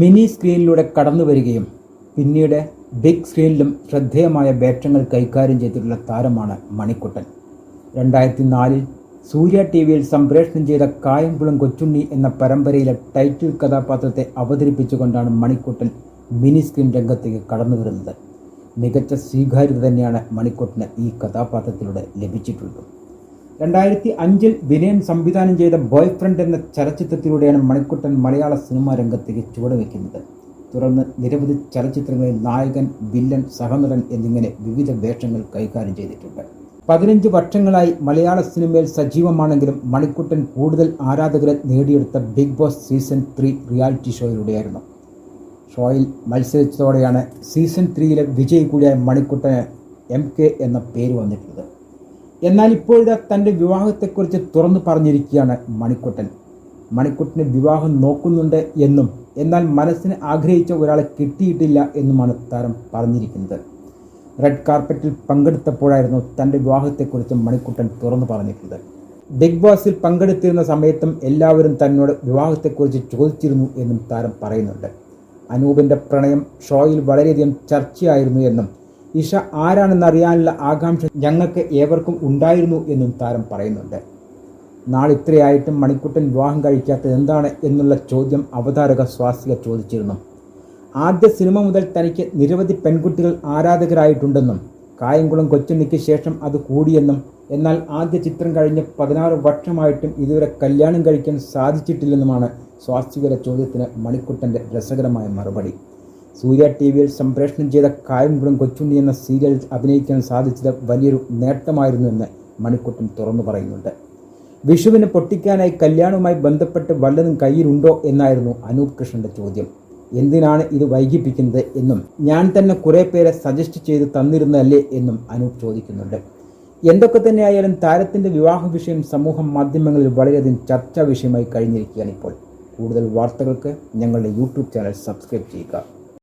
Mini സ്ക്രീനിലൂടെ കടന്നു വരികയും പിന്നീട് ബിഗ് സ്ക്രീനിലും ശ്രദ്ധേയമായ വേഷങ്ങൾ കൈകാര്യം ചെയ്തിട്ടുള്ള താരമാണ് മണിക്കുട്ടൻ. രണ്ടായിരത്തി നാലിൽ സൂര്യ ടി വിയിൽ സംപ്രേഷണം ചെയ്ത കായംകുളം കൊച്ചുണ്ണി എന്ന പരമ്പരയിലെ ടൈറ്റിൽ കഥാപാത്രത്തെ അവതരിപ്പിച്ചുകൊണ്ടാണ് മണിക്കുട്ടൻ മിനി സ്ക്രീൻ രംഗത്തേക്ക് കടന്നു വരുന്നത്. മികച്ച സ്വീകാര്യത തന്നെയാണ് മണിക്കുട്ടന് ഈ കഥാപാത്രത്തിലൂടെ ലഭിച്ചിട്ടുള്ളത്. രണ്ടായിരത്തി അഞ്ചിൽ വിനയൻ സംവിധാനം ചെയ്ത ബോയ് ഫ്രണ്ട് എന്ന ചലച്ചിത്രത്തിലൂടെയാണ് മണിക്കുട്ടൻ മലയാള സിനിമാ രംഗത്തേക്ക് ചുവടുവെക്കുന്നത്. തുടർന്ന് നിരവധി ചലച്ചിത്രങ്ങളിൽ നായകൻ വില്ലൻ സഹനടൻ എന്നിങ്ങനെ വിവിധ വേഷങ്ങൾ കൈകാര്യം ചെയ്തിട്ടുണ്ട്. പതിനഞ്ച് വർഷങ്ങളായി മലയാള സിനിമയിൽ സജീവമാണെങ്കിലും മണിക്കുട്ടൻ കൂടുതൽ ആരാധകരെ നേടിയെടുത്ത Big Boss season three reality ഷോയിലൂടെയായിരുന്നു. ഷോയിൽ മത്സരിച്ചതോടെയാണ് സീസൺ ത്രീയിലെ വിജയി കൂടിയായ മണിക്കുട്ടന് എം കെ എന്ന പേര് വന്നിട്ടുള്ളത്. എന്നാൽ ഇപ്പോഴിതാ തന്റെ വിവാഹത്തെക്കുറിച്ച് തുറന്നു പറഞ്ഞിരിക്കുകയാണ് മണിക്കുട്ടൻ. മണിക്കുട്ടന് വിവാഹം നോക്കുന്നുണ്ട് എന്നും എന്നാൽ മനസ്സിന് ആഗ്രഹിച്ച ഒരാളെ കിട്ടിയിട്ടില്ല എന്നുമാണ് താരം പറഞ്ഞിരിക്കുന്നത്. റെഡ് കാർപ്പറ്റിൽ പങ്കെടുത്തപ്പോഴായിരുന്നു തന്റെ വിവാഹത്തെക്കുറിച്ച് മണിക്കുട്ടൻ തുറന്നു പറഞ്ഞിട്ടുള്ളത്. ബിഗ് ബോസിൽ പങ്കെടുത്തിരുന്ന സമയത്തും എല്ലാവരും തന്നോട് വിവാഹത്തെക്കുറിച്ച് ചോദിച്ചിരുന്നു എന്നും താരം പറയുന്നുണ്ട്. അനൂപിന്റെ പ്രണയം ഷോയിൽ വളരെയധികം ചർച്ചയായിരുന്നു എന്നും ഇഷ ആരാണെന്നറിയാനുള്ള ആകാംക്ഷ ഞങ്ങൾക്ക് ഏവർക്കും ഉണ്ടായിരുന്നു എന്നും താരം പറയുന്നുണ്ട്. നാളിത്രയായിട്ടും മണിക്കുട്ടൻ വിവാഹം കഴിക്കാത്തത് എന്താണ് എന്നുള്ള ചോദ്യം അവതാരക സ്വാസിക ചോദിച്ചിരുന്നു. ആദ്യ സിനിമ മുതൽ തനിക്ക് നിരവധി പെൺകുട്ടികൾ ആരാധകരായിട്ടുണ്ടെന്നും കായംകുളം കൊച്ചുണ്ണിക്ക് ശേഷം അത് കൂടിയെന്നും എന്നാൽ ആദ്യ ചിത്രം കഴിഞ്ഞ് പതിനാറ് വർഷമായിട്ടും ഇതുവരെ കല്യാണം കഴിക്കാൻ സാധിച്ചിട്ടില്ലെന്നുമാണ് സ്വാസ്തികരുടെ ചോദ്യത്തിന് മണിക്കുട്ടന്റെ രസകരമായ മറുപടി. സൂര്യ ടി വിയിൽ സംപ്രേഷണം ചെയ്ത കായംകുളം കൊച്ചുണ്ണി എന്ന സീരിയൽ അഭിനയിക്കാൻ സാധിച്ചത് വലിയൊരു നേട്ടമായിരുന്നു എന്ന് മണിക്കുട്ടൻ തുറന്നു പറയുന്നുണ്ട്. വിഷുവിനെ പൊട്ടിക്കാനായി കല്യാണവുമായി ബന്ധപ്പെട്ട് വല്ലതും കയ്യിലുണ്ടോ എന്നായിരുന്നു അനൂപ് കൃഷ്ണന്റെ ചോദ്യം. എന്തിനാണ് ഇത് വൈകിപ്പിക്കുന്നത് എന്നും ഞാൻ തന്നെ കുറേ പേരെ സജസ്റ്റ് ചെയ്ത് തന്നിരുന്നതല്ലേ എന്നും അനൂപ് ചോദിക്കുന്നുണ്ട്. എന്തൊക്കെ തന്നെയായാലും താരത്തിന്റെ വിവാഹ വിഷയം സമൂഹ മാധ്യമങ്ങളിൽ വളരെയധികം ചർച്ചാ വിഷയമായി കഴിഞ്ഞിരിക്കുകയാണ് ഇപ്പോൾ. കൂടുതൽ വാർത്തകൾക്ക് ഞങ്ങളുടെ യൂട്യൂബ് ചാനൽ സബ്സ്ക്രൈബ് ചെയ്യുക.